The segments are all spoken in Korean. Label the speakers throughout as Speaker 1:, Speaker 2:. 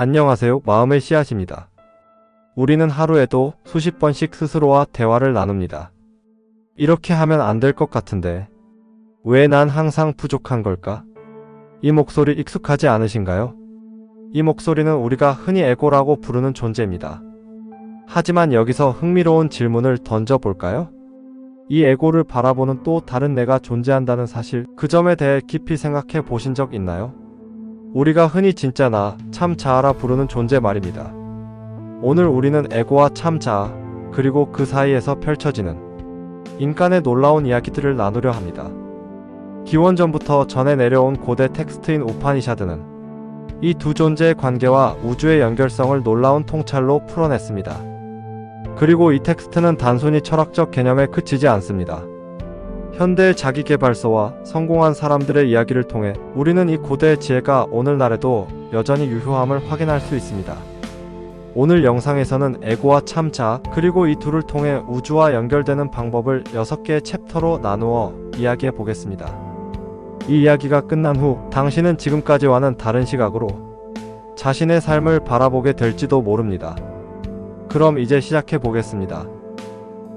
Speaker 1: 안녕하세요. 마음의 씨앗입니다. 우리는 하루에도 수십 번씩 스스로와 대화를 나눕니다. 이렇게 하면 안 될 것 같은데. 왜 난 항상 부족한 걸까? 이 목소리 익숙하지 않으신가요? 이 목소리는 우리가 흔히 에고라고 부르는 존재입니다. 하지만 여기서 흥미로운 질문을 던져볼까요? 이 에고를 바라보는 또 다른 내가 존재한다는 사실, 그 점에 대해 깊이 생각해 보신 적 있나요? 우리가 흔히 진짜 나, 참 자아라 부르는 존재 말입니다. 오늘 우리는 에고와 참 자아, 그리고 그 사이에서 펼쳐지는 인간의 놀라운 이야기들을 나누려 합니다. 기원전부터 전해 내려온 고대 텍스트인 우파니샤드는 이 두 존재의 관계와 우주의 연결성을 놀라운 통찰로 풀어냈습니다. 그리고 이 텍스트는 단순히 철학적 개념에 그치지 않습니다. 현대의 자기개발서와 성공한 사람들의 이야기를 통해 우리는 이 고대의 지혜가 오늘날에도 여전히 유효함을 확인할 수 있습니다. 오늘 영상에서는 에고와 참자 그리고 이 둘을 통해 우주와 연결되는 방법을 6개의 챕터로 나누어 이야기해 보겠습니다. 이 이야기가 끝난 후 당신은 지금까지와는 다른 시각으로 자신의 삶을 바라보게 될지도 모릅니다. 그럼 이제 시작해 보겠습니다.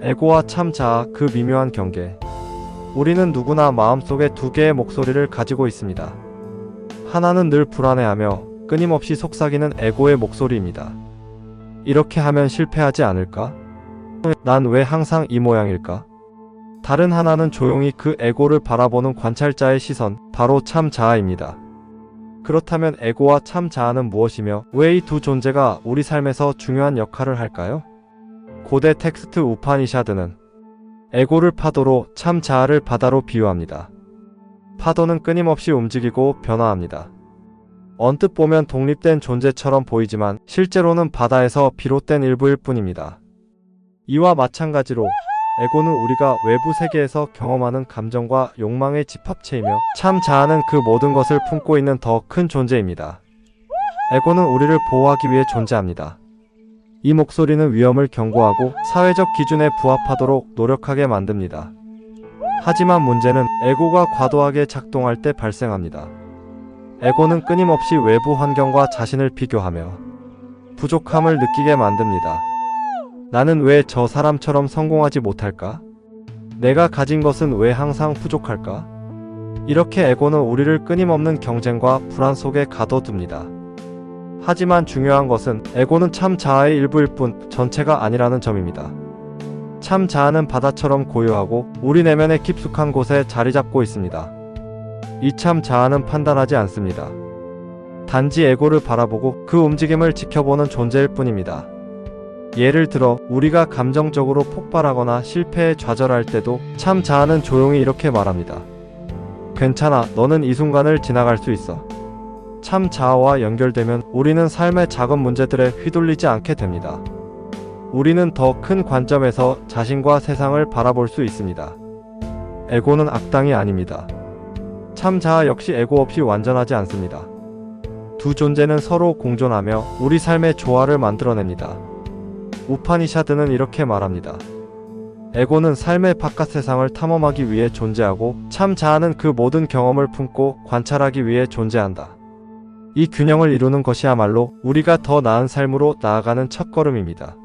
Speaker 1: 에고와 참자 그 미묘한 경계. 우리는 누구나 마음속에 두 개의 목소리를 가지고 있습니다. 하나는 늘 불안해하며 끊임없이 속삭이는 에고의 목소리입니다. 이렇게 하면 실패하지 않을까? 난 왜 항상 이 모양일까? 다른 하나는 조용히 그 에고를 바라보는 관찰자의 시선, 바로 참 자아입니다. 그렇다면 에고와 참 자아는 무엇이며 왜 이 두 존재가 우리 삶에서 중요한 역할을 할까요? 고대 텍스트 우파니샤드는 에고를 파도로 참 자아를 바다로 비유합니다. 파도는 끊임없이 움직이고 변화합니다. 언뜻 보면 독립된 존재처럼 보이지만 실제로는 바다에서 비롯된 일부일 뿐입니다. 이와 마찬가지로 에고는 우리가 외부 세계에서 경험하는 감정과 욕망의 집합체이며 참 자아는 그 모든 것을 품고 있는 더 큰 존재입니다. 에고는 우리를 보호하기 위해 존재합니다. 이 목소리는 위험을 경고하고 사회적 기준에 부합하도록 노력하게 만듭니다. 하지만 문제는 에고가 과도하게 작동할 때 발생합니다. 에고는 끊임없이 외부 환경과 자신을 비교하며 부족함을 느끼게 만듭니다. 나는 왜 저 사람처럼 성공하지 못할까? 내가 가진 것은 왜 항상 부족할까? 이렇게 에고는 우리를 끊임없는 경쟁과 불안 속에 가둬둡니다. 하지만 중요한 것은 에고는 참 자아의 일부일 뿐 전체가 아니라는 점입니다. 참 자아는 바다처럼 고요하고 우리 내면의 깊숙한 곳에 자리 잡고 있습니다. 이 참 자아는 판단하지 않습니다. 단지 에고를 바라보고 그 움직임을 지켜보는 존재일 뿐입니다. 예를 들어 우리가 감정적으로 폭발하거나 실패에 좌절할 때도 참 자아는 조용히 이렇게 말합니다. 괜찮아, 너는 이 순간을 지나갈 수 있어. 참 자아와 연결되면 우리는 삶의 작은 문제들에 휘둘리지 않게 됩니다. 우리는 더 큰 관점에서 자신과 세상을 바라볼 수 있습니다. 에고는 악당이 아닙니다. 참 자아 역시 에고 없이 완전하지 않습니다. 두 존재는 서로 공존하며 우리 삶의 조화를 만들어냅니다. 우파니샤드는 이렇게 말합니다. 에고는 삶의 바깥 세상을 탐험하기 위해 존재하고 참 자아는 그 모든 경험을 품고 관찰하기 위해 존재한다. 이 균형을 이루는 것이야말로 우리가 더 나은 삶으로 나아가는 첫걸음입니다.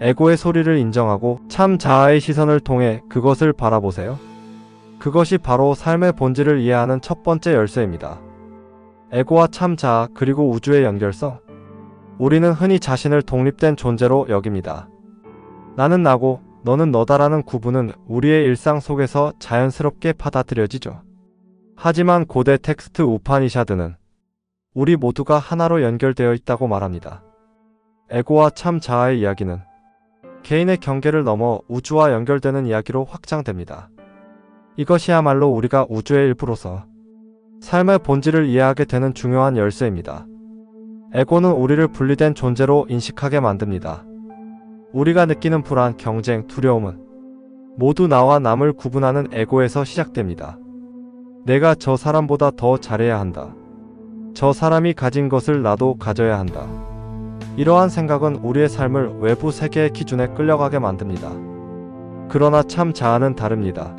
Speaker 1: 에고의 소리를 인정하고 참 자아의 시선을 통해 그것을 바라보세요. 그것이 바로 삶의 본질을 이해하는 첫 번째 열쇠입니다. 에고와 참 자아 그리고 우주의 연결성. 우리는 흔히 자신을 독립된 존재로 여깁니다. 나는 나고 너는 너다라는 구분은 우리의 일상 속에서 자연스럽게 받아들여지죠. 하지만 고대 텍스트 우파니샤드는 우리 모두가 하나로 연결되어 있다고 말합니다. 에고와 참 자아의 이야기는 개인의 경계를 넘어 우주와 연결되는 이야기로 확장됩니다. 이것이야말로 우리가 우주의 일부로서 삶의 본질을 이해하게 되는 중요한 열쇠입니다. 에고는 우리를 분리된 존재로 인식하게 만듭니다. 우리가 느끼는 불안, 경쟁, 두려움은 모두 나와 남을 구분하는 에고에서 시작됩니다. 내가 저 사람보다 더 잘해야 한다. 저 사람이 가진 것을 나도 가져야 한다. 이러한 생각은 우리의 삶을 외부 세계의 기준에 끌려가게 만듭니다. 그러나 참 자아는 다릅니다.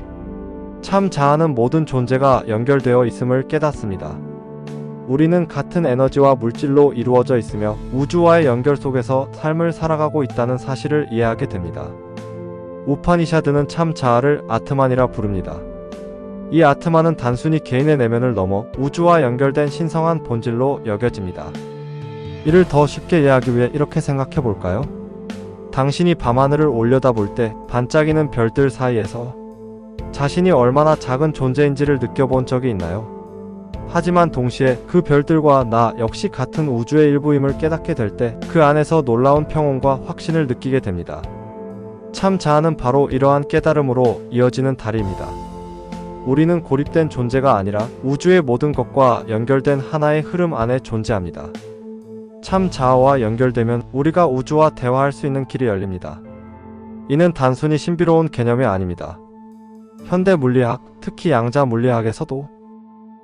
Speaker 1: 참 자아는 모든 존재가 연결되어 있음을 깨닫습니다. 우리는 같은 에너지와 물질로 이루어져 있으며 우주와의 연결 속에서 삶을 살아가고 있다는 사실을 이해하게 됩니다. 우파니샤드는 참 자아를 아트만이라 부릅니다. 이 아트만은 단순히 개인의 내면을 넘어 우주와 연결된 신성한 본질로 여겨집니다. 이를 더 쉽게 이해하기 위해 이렇게 생각해 볼까요? 당신이 밤하늘을 올려다볼 때 반짝이는 별들 사이에서 자신이 얼마나 작은 존재인지를 느껴본 적이 있나요? 하지만 동시에 그 별들과 나 역시 같은 우주의 일부임을 깨닫게 될 때 그 안에서 놀라운 평온과 확신을 느끼게 됩니다. 참 자아는 바로 이러한 깨달음으로 이어지는 다리입니다. 우리는 고립된 존재가 아니라 우주의 모든 것과 연결된 하나의 흐름 안에 존재합니다. 참 자아와 연결되면 우리가 우주와 대화할 수 있는 길이 열립니다. 이는 단순히 신비로운 개념이 아닙니다. 현대 물리학, 특히 양자 물리학에서도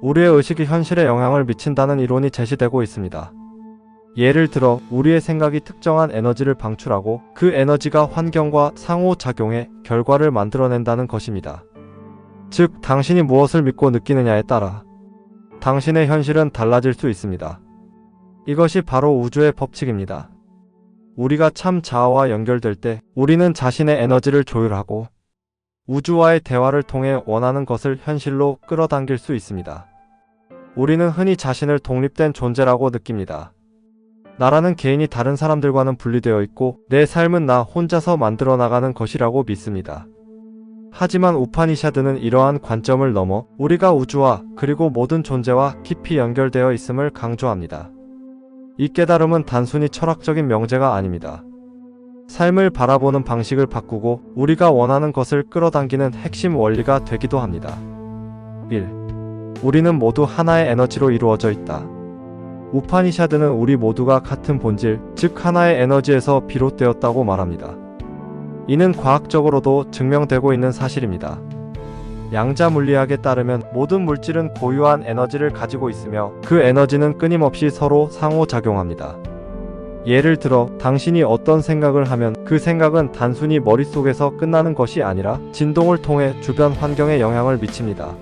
Speaker 1: 우리의 의식이 현실에 영향을 미친다는 이론이 제시되고 있습니다. 예를 들어 우리의 생각이 특정한 에너지를 방출하고 그 에너지가 환경과 상호작용해 결과를 만들어낸다는 것입니다. 즉, 당신이 무엇을 믿고 느끼느냐에 따라 당신의 현실은 달라질 수 있습니다. 이것이 바로 우주의 법칙입니다. 우리가 참 자아와 연결될 때 우리는 자신의 에너지를 조율하고 우주와의 대화를 통해 원하는 것을 현실로 끌어당길 수 있습니다. 우리는 흔히 자신을 독립된 존재라고 느낍니다. 나라는 개인이 다른 사람들과는 분리되어 있고 내 삶은 나 혼자서 만들어 나가는 것이라고 믿습니다. 하지만 우파니샤드는 이러한 관점을 넘어 우리가 우주와 그리고 모든 존재와 깊이 연결되어 있음을 강조합니다. 이 깨달음은 단순히 철학적인 명제가 아닙니다. 삶을 바라보는 방식을 바꾸고 우리가 원하는 것을 끌어당기는 핵심 원리가 되기도 합니다. 1. 우리는 모두 하나의 에너지로 이루어져 있다. 우파니샤드는 우리 모두가 같은 본질, 즉 하나의 에너지에서 비롯되었다고 말합니다. 이는 과학적으로도 증명되고 있는 사실입니다. 양자 물리학에 따르면 모든 물질은 고유한 에너지를 가지고 있으며 그 에너지는 끊임없이 서로 상호작용합니다. 예를 들어 당신이 어떤 생각을 하면 그 생각은 단순히 머릿속에서 끝나는 것이 아니라 진동을 통해 주변 환경에 영향을 미칩니다.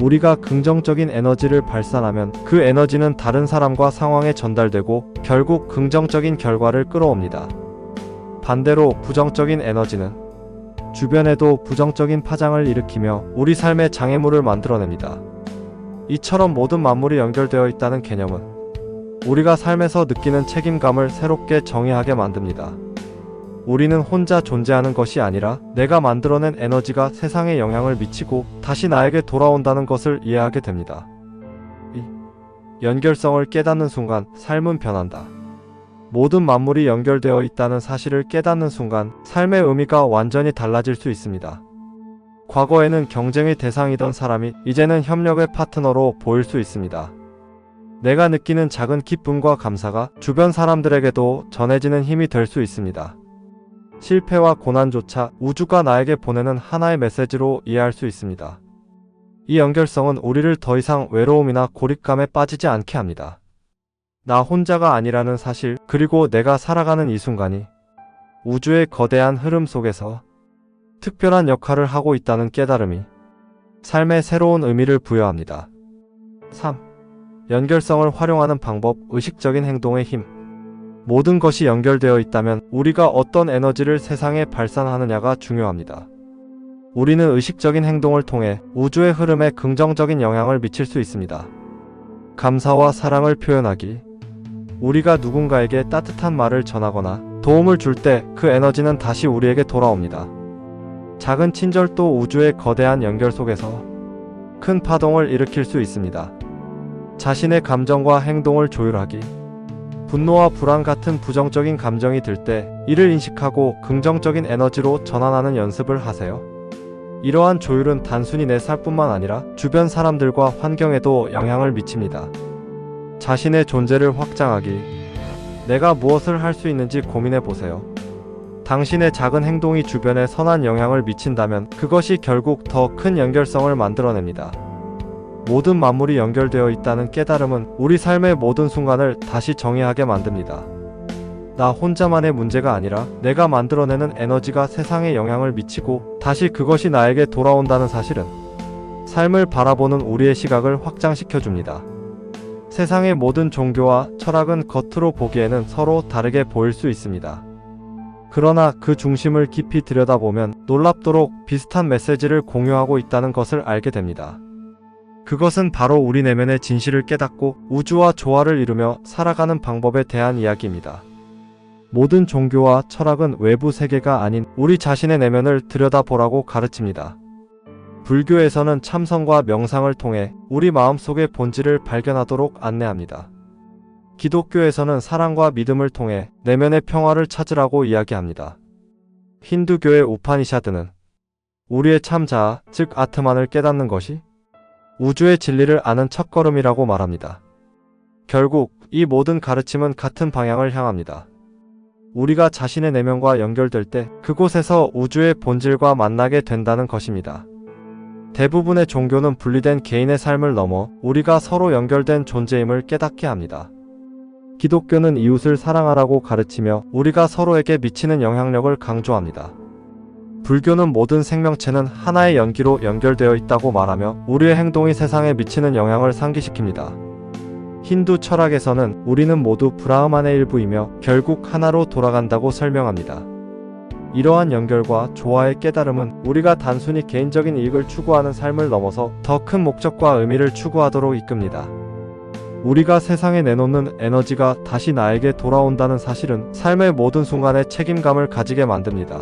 Speaker 1: 우리가 긍정적인 에너지를 발산하면 그 에너지는 다른 사람과 상황에 전달되고 결국 긍정적인 결과를 끌어옵니다. 반대로 부정적인 에너지는 주변에도 부정적인 파장을 일으키며 우리 삶의 장애물을 만들어냅니다. 이처럼 모든 만물이 연결되어 있다는 개념은 우리가 삶에서 느끼는 책임감을 새롭게 정의하게 만듭니다. 우리는 혼자 존재하는 것이 아니라 내가 만들어낸 에너지가 세상에 영향을 미치고 다시 나에게 돌아온다는 것을 이해하게 됩니다. 이 연결성을 깨닫는 순간 삶은 변한다. 모든 만물이 연결되어 있다는 사실을 깨닫는 순간 삶의 의미가 완전히 달라질 수 있습니다. 과거에는 경쟁의 대상이던 사람이 이제는 협력의 파트너로 보일 수 있습니다. 내가 느끼는 작은 기쁨과 감사가 주변 사람들에게도 전해지는 힘이 될 수 있습니다. 실패와 고난조차 우주가 나에게 보내는 하나의 메시지로 이해할 수 있습니다. 이 연결성은 우리를 더 이상 외로움이나 고립감에 빠지지 않게 합니다. 나 혼자가 아니라는 사실, 그리고 내가 살아가는 이 순간이 우주의 거대한 흐름 속에서 특별한 역할을 하고 있다는 깨달음이 삶에 새로운 의미를 부여합니다. 3. 연결성을 활용하는 방법, 의식적인 행동의 힘. 모든 것이 연결되어 있다면 우리가 어떤 에너지를 세상에 발산하느냐가 중요합니다. 우리는 의식적인 행동을 통해 우주의 흐름에 긍정적인 영향을 미칠 수 있습니다. 감사와 사랑을 표현하기. 우리가 누군가에게 따뜻한 말을 전하거나 도움을 줄 때 그 에너지는 다시 우리에게 돌아옵니다. 작은 친절도 우주의 거대한 연결 속에서 큰 파동을 일으킬 수 있습니다. 자신의 감정과 행동을 조율하기. 분노와 불안 같은 부정적인 감정이 들 때 이를 인식하고 긍정적인 에너지로 전환하는 연습을 하세요. 이러한 조율은 단순히 내 삶뿐만 아니라 주변 사람들과 환경에도 영향을 미칩니다. 자신의 존재를 확장하기. 내가 무엇을 할 수 있는지 고민해 보세요. 당신의 작은 행동이 주변에 선한 영향을 미친다면 그것이 결국 더 큰 연결성을 만들어냅니다. 모든 만물이 연결되어 있다는 깨달음은 우리 삶의 모든 순간을 다시 정의하게 만듭니다. 나 혼자만의 문제가 아니라 내가 만들어내는 에너지가 세상에 영향을 미치고 다시 그것이 나에게 돌아온다는 사실은 삶을 바라보는 우리의 시각을 확장시켜 줍니다. 세상의 모든 종교와 철학은 겉으로 보기에는 서로 다르게 보일 수 있습니다. 그러나 그 중심을 깊이 들여다보면 놀랍도록 비슷한 메시지를 공유하고 있다는 것을 알게 됩니다. 그것은 바로 우리 내면의 진실을 깨닫고 우주와 조화를 이루며 살아가는 방법에 대한 이야기입니다. 모든 종교와 철학은 외부 세계가 아닌 우리 자신의 내면을 들여다보라고 가르칩니다. 불교에서는 참선과 명상을 통해 우리 마음속의 본질을 발견하도록 안내합니다. 기독교에서는 사랑과 믿음을 통해 내면의 평화를 찾으라고 이야기합니다. 힌두교의 우파니샤드는 우리의 참자아, 즉 아트만을 깨닫는 것이 우주의 진리를 아는 첫걸음이라고 말합니다. 결국 이 모든 가르침은 같은 방향을 향합니다. 우리가 자신의 내면과 연결될 때 그곳에서 우주의 본질과 만나게 된다는 것입니다. 대부분의 종교는 분리된 개인의 삶을 넘어 우리가 서로 연결된 존재임을 깨닫게 합니다. 기독교는 이웃을 사랑하라고 가르치며 우리가 서로에게 미치는 영향력을 강조합니다. 불교는 모든 생명체는 하나의 연기로 연결되어 있다고 말하며 우리의 행동이 세상에 미치는 영향을 상기시킵니다. 힌두 철학에서는 우리는 모두 브라흐만의 일부이며 결국 하나로 돌아간다고 설명합니다. 이러한 연결과 조화의 깨달음은 우리가 단순히 개인적인 이익을 추구하는 삶을 넘어서 더 큰 목적과 의미를 추구하도록 이끕니다. 우리가 세상에 내놓는 에너지가 다시 나에게 돌아온다는 사실은 삶의 모든 순간에 책임감을 가지게 만듭니다.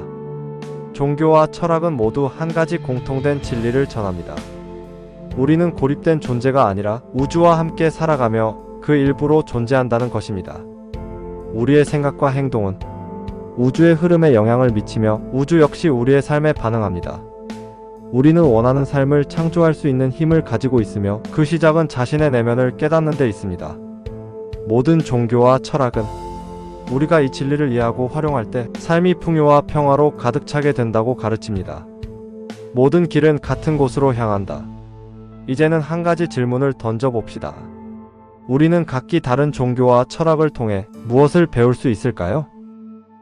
Speaker 1: 종교와 철학은 모두 한 가지 공통된 진리를 전합니다. 우리는 고립된 존재가 아니라 우주와 함께 살아가며 그 일부로 존재한다는 것입니다. 우리의 생각과 행동은 우주의 흐름에 영향을 미치며 우주 역시 우리의 삶에 반응합니다. 우리는 원하는 삶을 창조할 수 있는 힘을 가지고 있으며 그 시작은 자신의 내면을 깨닫는 데 있습니다. 모든 종교와 철학은 우리가 이 진리를 이해하고 활용할 때 삶이 풍요와 평화로 가득 차게 된다고 가르칩니다. 모든 길은 같은 곳으로 향한다. 이제는 한 가지 질문을 던져봅시다. 우리는 각기 다른 종교와 철학을 통해 무엇을 배울 수 있을까요?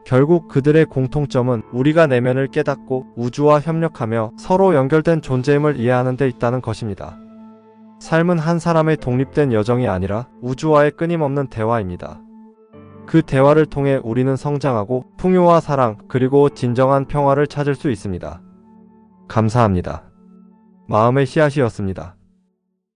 Speaker 1: 결국 그들의 공통점은 우리가 내면을 깨닫고 우주와 협력하며 서로 연결된 존재임을 이해하는 데 있다는 것입니다. 삶은 한 사람의 독립된 여정이 아니라 우주와의 끊임없는 대화입니다. 그 대화를 통해 우리는 성장하고 풍요와 사랑 그리고 진정한 평화를 찾을 수 있습니다. 감사합니다. 마음의 씨앗이었습니다.